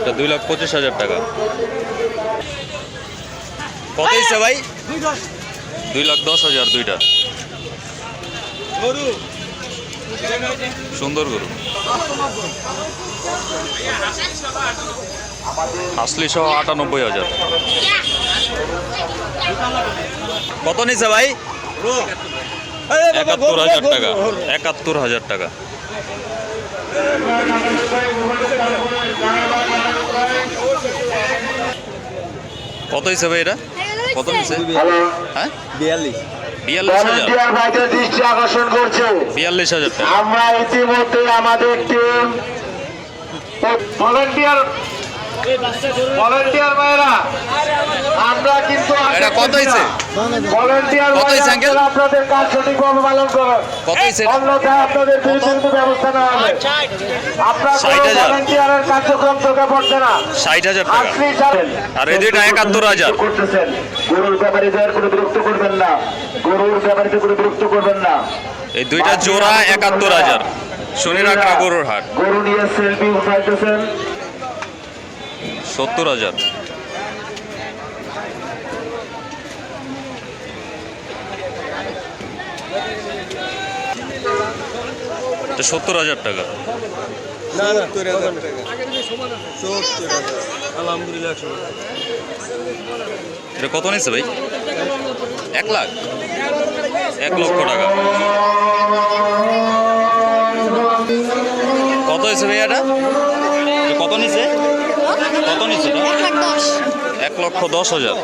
এটা দুই লাখ পঁচিশ হাজার টাকা। কত ইচ্ছে ভাই? দুই লাখ দশ হাজার দুইটা। সুন্দর গরু। আসলি সহ আটানব্বই হাজার। কত নিছে ভাই? একাত্তর হাজার টাকা। একাত্তর হাজার টাকা। কত হিসেবে এটা? কত নিছে হ্যাঁ? বিয়াল্লিশ। হাজার। ভলান্টিয়ার ভাইদের দৃষ্টি আকর্ষণ করছে। বিয়াল্লিশ হাজার আমরা ইতিমধ্যে আমাদের টিম ভলান্টিয়ার ভলান্টিয়ার ভাইরা আমরা কিন্তু এটা কত হয়েছে? ভলান্টিয়ার কত হয়েছে, আঙ্কেল? আপনাদের কাজ সঠিকভাবে পালন করুন। কত হয়েছে এটা? অন্যথায় আপনাদের বিরুদ্ধে ব্যবস্থা নেওয়া হবে। আপনার। ভলান্টিয়ারের কার্যক্রম চোখে পড়ছে না। ষাট হাজার টাকা। আর এই দুইটা একাত্তর হাজার। করতেছেন। গরুর ব্যাপারীদের কোনো বিরক্ত করবেন না। গরুর ব্যাপারীদের কোনো বিরক্ত করবেন না। এই দুইটা জোড়া একাত্তর হাজার। শনি রাখা গরুর হাট। গরু নিয়ে সেলফি উঠাইতেছেন। সত্তর হাজার। এটা সত্তর হাজার টাকা। না না সত্তর হাজার। টাকা সত্তর হাজার আলহামদুলিল্লাহ এটা কত নিচ্ছে ভাই? এক লাখ? এক লক্ষ টাকা। কত হয়েছে ভাই এটা? এটা কত নিছে কত দশ। এক লক্ষ দশ হাজার।